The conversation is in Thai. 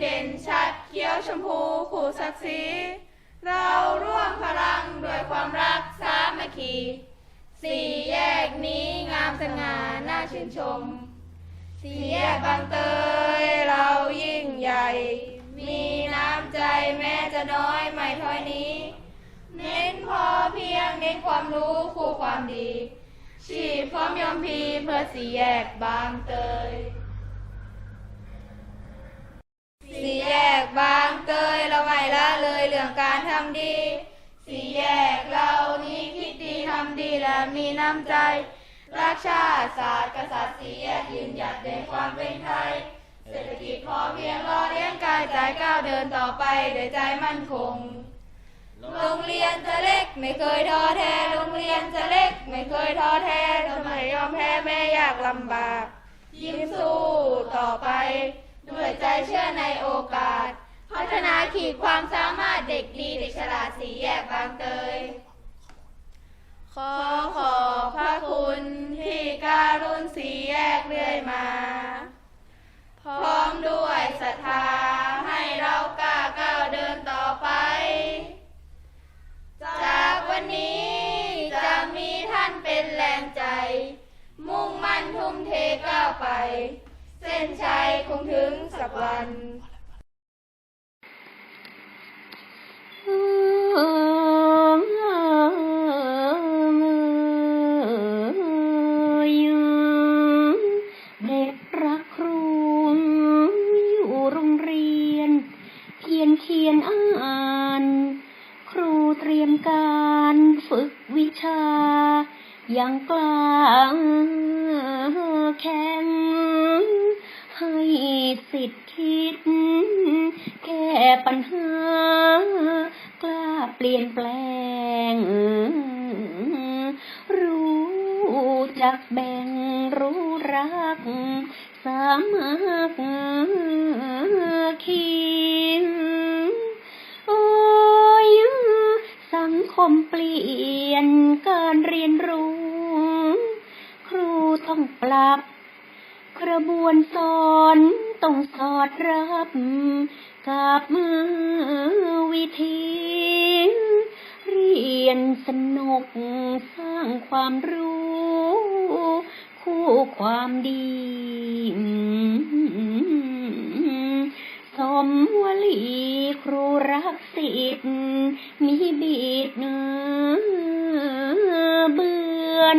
เด่นชัดเขียวชมพูคู่ศักดิ์ศรีเราร่วมพลังด้วยความรักสามัคคีสี่แยกนี้งามสง่าน่าชื่นชม สี่แยกบางเตยเรายิ่งใหญ่ มีน้ำใจแม้จะน้อยไม่ถ้อยนี้ เน้นพอเพียงเน้นความรู้คู่ความดี ชีพพร้อมยอมพีเพื่อสี่แยกบางเตย สี่แยกบางเตยเราไม่ละเลยเรื่องการทำดี สี่แยกเรานี้คิดดีทำดีและมีน้ำใจ รักชาติศาสตร์กษัตริย์สี่แยกยืนหยัดในความเป็นไทย เศรษฐกิจพอเพียงรอเลี้ยงกายใจก้าวเดินต่อไปด้วยใจมั่นคง โรงเรียนจะเล็กไม่เคยท้อแท้ โรงเรียนจะเล็กไม่เคยท้อแท้ทำไมยอมแพ้แม้ยากลำบาก ยิ้มสู้ต่อไป เชื่อในโอกาส พัฒนาขีดความสามารถเด็กดีเด็กฉลาดสีแยกบางเตย ขอขอบพระคุณที่การุณสีแยกเรื่อยมา พร้อมด้วยศรัทธาให้เรากล้าก้าวเดินต่อไป จากวันนี้จะมีท่านเป็นแรงใจ มุ่งมั่นทุ่มเทก้าวไป เส้นชัย กวัน เด็กรักครูอยู่โรงเรียน เขียนเขียนอ่าน ครูเตรียมการฝึกวิชา อย่างกล้าแข็ง สิทธิ์คิดแก้ปัญหากล้าเปลี่ยนแปลง รู้จักแบ่งรู้รัก สามัคคีโอ้ยสังคมเปลี่ยนการเรียนรู้ ครูต้องปรับกระบวนสอน ต้องสอดรับกับมือวิธีเรียนสนุกสร้างความรู้ คู่ความดีสมวลีครูรักสิบมีบิดเนื้อเบือน